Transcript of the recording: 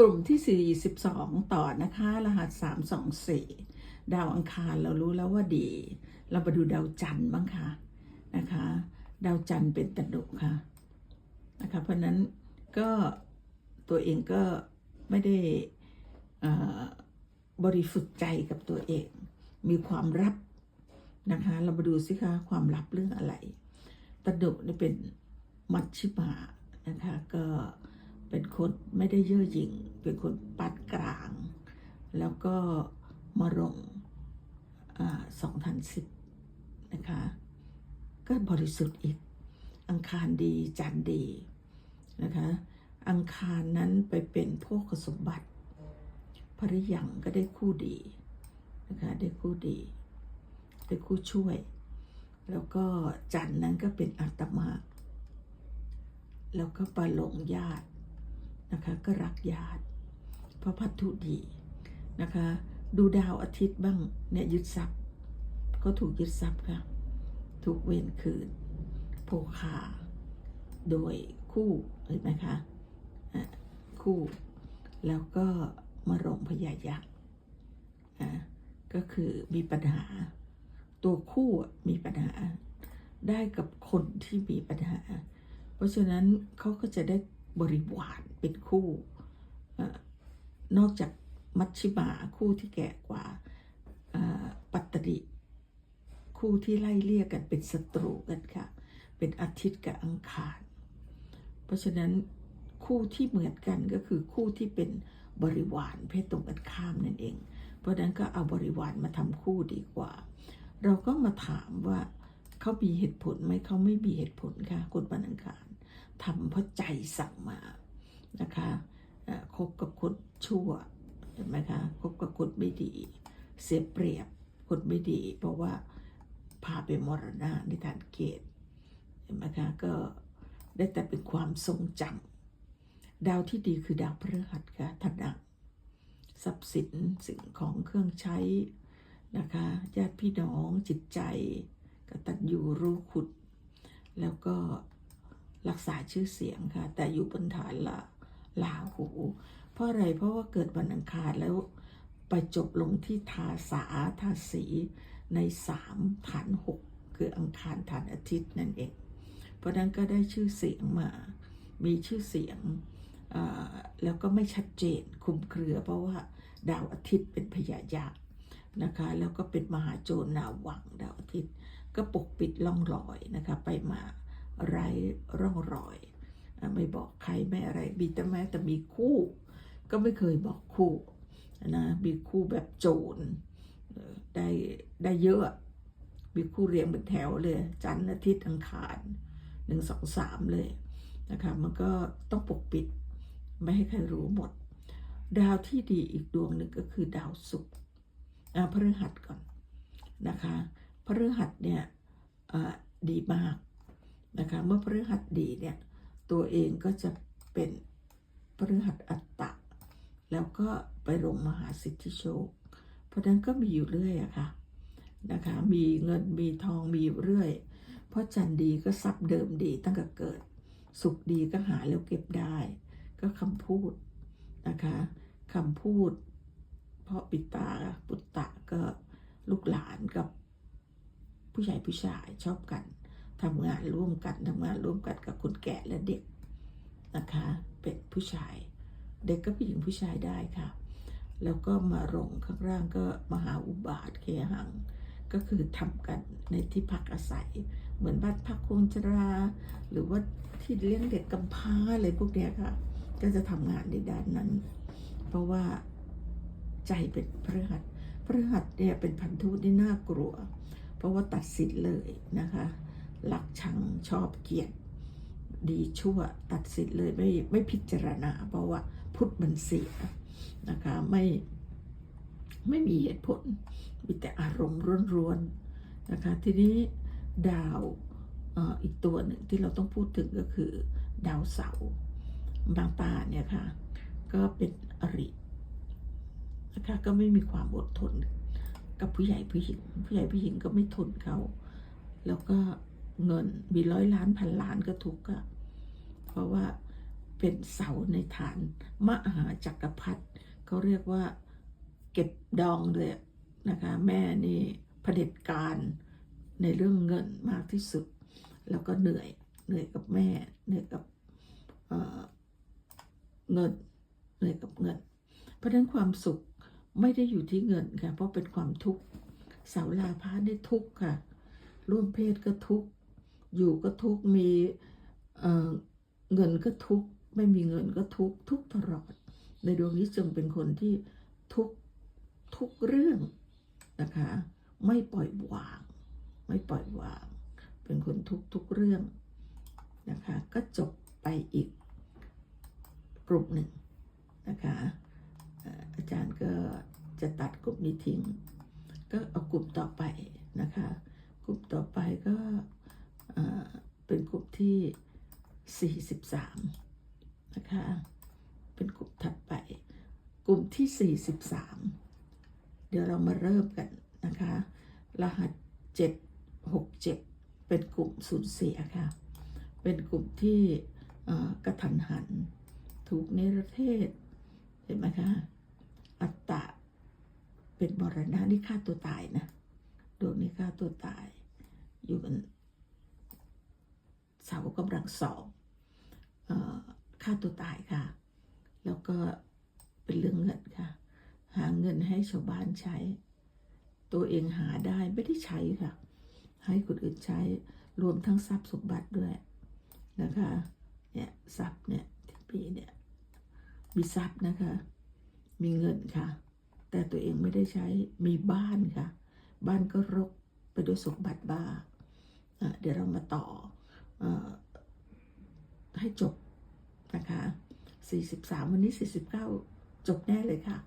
กลุ่มที่ 42 ต่อนะคะ รหัส 324 ดาวอังคารเรารู้แล้วว่าดี เรามาดูดาวจันทร์บ้างค่ะนะคะ ดาวจันทร์เป็นตดุค่ะนะคะเพราะนั้นก็ตัวเองก็ไม่ได้บริสุทธิ์ใจกับตัวเอง มีความลับนะคะ เรามาดูสิคะความลับเรื่องอะไรตดุนี่เป็นมัชชิมานะคะก็ เป็นคนไม่ได้เย่อหยิ่ง เป็นคนปานกลาง แล้วก็มาลงสองพันสิบนะคะ ก็บริสุทธิ์อีก อังคารดีจันดีนะคะ อังคารนั้นไปเป็นพวกสมบัติภริยังก็ได้คู่ดีนะคะได้คู่ดีได้คู่ช่วย แล้วก็จันนั้นก็เป็นอัตมา แล้วก็ปาลงญาติ นะคะก็รักญาติเพราะพัตถุดีนะคะ ดูดาวอาทิตย์บ้างเนี่ยยึดทรัพย์ ก็ถูกยึดทรัพย์ค่ะ ถูกเวรคืนโภคาโดยคู่เห็นไหมคะคู่ แล้วก็มารงพยายักษ์อะก็คือมีปัญหา ตัวคู่มีปัญหาได้กับคนที่มีปัญหา เพราะฉะนั้นเขาก็จะได้ บริวารเป็นคู่นอกจากมัชชิมาคู่ที่แก่กว่าปัตตริคู่ที่ไล่เลี่ยกันเป็นศัตรูกันค่ะ เป็นอาทิตย์กับอังคาร เพราะฉะนั้นคู่ที่เหมือนกันก็คือคู่ที่เป็นบริวารเพศตรงกันข้ามนั่นเอง เพราะฉะนั้นก็เอาบริวารมาทำคู่ดีกว่า เราก็มาถามว่าเขามีเหตุผลไหมเขาไม่มีเหตุผลค่ะคนวันอังคาร ทำเพราะใจสั่งมานะคะคบกับคนชั่วเห็นไหมคะคบกับคนไม่ดี เสียเปรียบคนไม่ดี เพราะว่าพาไปมรณะในฐานเกตเห็นไหมคะก็ได้แต่เป็นความทรงจำดาวที่ดีคือดาวพฤหัสค่ะธนะทรัพย์สินสิ่งของเครื่องใช้นะคะญาติพี่น้องจิตใจกตัญญูรู้คุณแล้วก็ รักษาชื่อเสียงค่ะ แต่อยู่บนฐานละลาหู เพราะอะไรเพราะว่าเกิดวันอังคารแล้วไปจบลงที่ทาสาทาสีในสามฐานหกคืออังคารฐานอาทิตย์นั่นเอง เพราะนั้นก็ได้ชื่อเสียงมา มีชื่อเสียงแล้วก็ไม่ชัดเจนคุมเครือ เพราะว่าดาวอาทิตย์เป็นพยายักษ์นะคะ แล้วก็เป็นมหาโจรนาวังดาวอาทิตย์ ก็ปกปิดล่องรอยนะคะไปมา ไร้ร่องรอย ไม่บอกใครไม่อะไรมีแต่แม้แต่มีคู่ ก็ไม่เคยบอกคู่นะมีคู่แบบโจรได้ได้เยอะ มีคู่เรียงเป็นแถวเลย จันทร์อาทิตย์อังคารหนึ่งสองสามเลยนะคะมันก็ต้องปกปิดไม่ให้ใครรู้หมด ดาวที่ดีอีกดวงหนึ่งก็คือดาวศุกร์อ่าพฤหัสก่อนนะคะพฤหัสเนี่ยดีมาก นะคะเมื่อพฤหัสดีเนี่ยตัวเองก็จะเป็นพฤหัสอัตตะ แล้วก็ไปลงมหาสิทธิโชค เพราะนั้นก็มีอยู่เรื่อยอะค่ะนะคะมีเงินมีทองมีอยู่เรื่อย เพราะจันดีก็ทรัพย์เดิมดีตั้งแต่เกิด สุขดีก็หาแล้วเก็บได้ ก็คำพูดนะคะคำพูด เพราะปิตาปุตตะก็ลูกหลานกับผู้ใหญ่ผู้ชายชอบกัน ทำงานร่วมกันทำงานร่วมกันกับคนแก่และเด็กนะคะ เป็นผู้ชาย เด็กก็ผู้หญิงผู้ชายได้ค่ะ แล้วก็มาลงข้างล่างก็มหาอุบาทเคหัง ก็คือทำกันในที่พักอาศัย เหมือนบ้านพักคงชรา หรือว่าที่เลี้ยงเด็กกำพร้าอะไรพวกเนี้ยค่ะ ก็จะทำงานในด้านนั้น เพราะว่าใจเป็นพฤหัสพฤหัสเนี่ยเป็นพันธุที่น่ากลัว เพราะว่าตัดสินเลยนะคะ รักชังชอบเกลียดดีชั่วตัดสินเลยไม่ไม่พิจารณา เพราะว่าพุทธมันเสียนะคะไม่ไม่มีเหตุผลมีแต่อารมณ์ร้วนๆนะคะทีนี้ดาวอีกตัวหนึ่งที่เราต้องพูดถึงก็คือดาวเสาร์บางตาเนี่ยค่ะ ก็เป็นอรินะคะก็ไม่มีความอดทน กับผู้ใหญ่ผู้หญิงผู้ใหญ่ผู้หญิงก็ไม่ทนเขา แล้วก็ เงินมีร้อยล้านพันล้านก็ทุกข์อะเพราะว่าเป็นเสาในฐาน มหาจักรพรรดิเขาเรียกว่าเก็บดองเลยนะคะ แม่นี่เผด็จการในเรื่องเงินมากที่สุด แล้วก็เหนื่อยเหนื่อยกับแม่เหนื่อยกับเเงินเหนื่อยกับเงิน เพราะฉะนั้นความสุขไม่ได้อยู่ที่เงินค่ะเพราะเป็นความทุกข์เสาลาพาได้ทุกข์ค่ะร่วมเพศก็ทุกข์ อยู่ก็ทุกมีเเงินก็ทุกไม่มีเงินก็ทุกทุกตลอด ในดวงนี้จึงเป็นคนที่ทุกทุกเรื่องนะคะไม่ปล่อยวาง ไม่ปล่อยวาง เป็นคนทุกทุกเรื่องนะคะก็จบไปอีกกลุ่มหนึ่งนะคะอาจารย์ก็จะตัดกลุ่มนี้ทิ้ง ก็เอากลุ่มต่อไปนะคะ กลุ่มต่อไปก็ เป็นกลุ่มที่ 43 นะคะ เป็นกลุ่มถัดไป กลุ่มที่ 43 เดี๋ยวเรามาเริ่มกันนะคะ รหัส 767 เป็นกลุ่มสูญเสียค่ะ เป็นกลุ่มที่กระทันหัน ถูกเนรเทศ เห็นไหมคะ อัตตะ เป็นมรณะนี่ฆ่าตัวตายนะ ดวงนี้ฆ่าตัวตาย อยู่กัน เสากำลังสองเอ่อฆ่าตัวตายค่ะ แล้วก็เป็นเรื่องเงินค่ะ หาเงินให้ชาวบ้านใช้ ตัวเองหาได้ไม่ได้ใช้ค่ะ ให้คนอื่นใช้รวมทั้งทรัพย์สมบัติด้วยนะคะเนี่ยทรัพย์เนี่ยที่ปีเนี่ยมีทรัพย์นะคะ มีเงินค่ะ แต่ตัวเองไม่ได้ใช้มีบ้านค่ะ บ้านก็รกไปด้วยสมบัติบ้าเดี๋ยวเรามาต่อ ให้จบนะคะ43 วันนี้ 49 จบแน่เลยค่ะ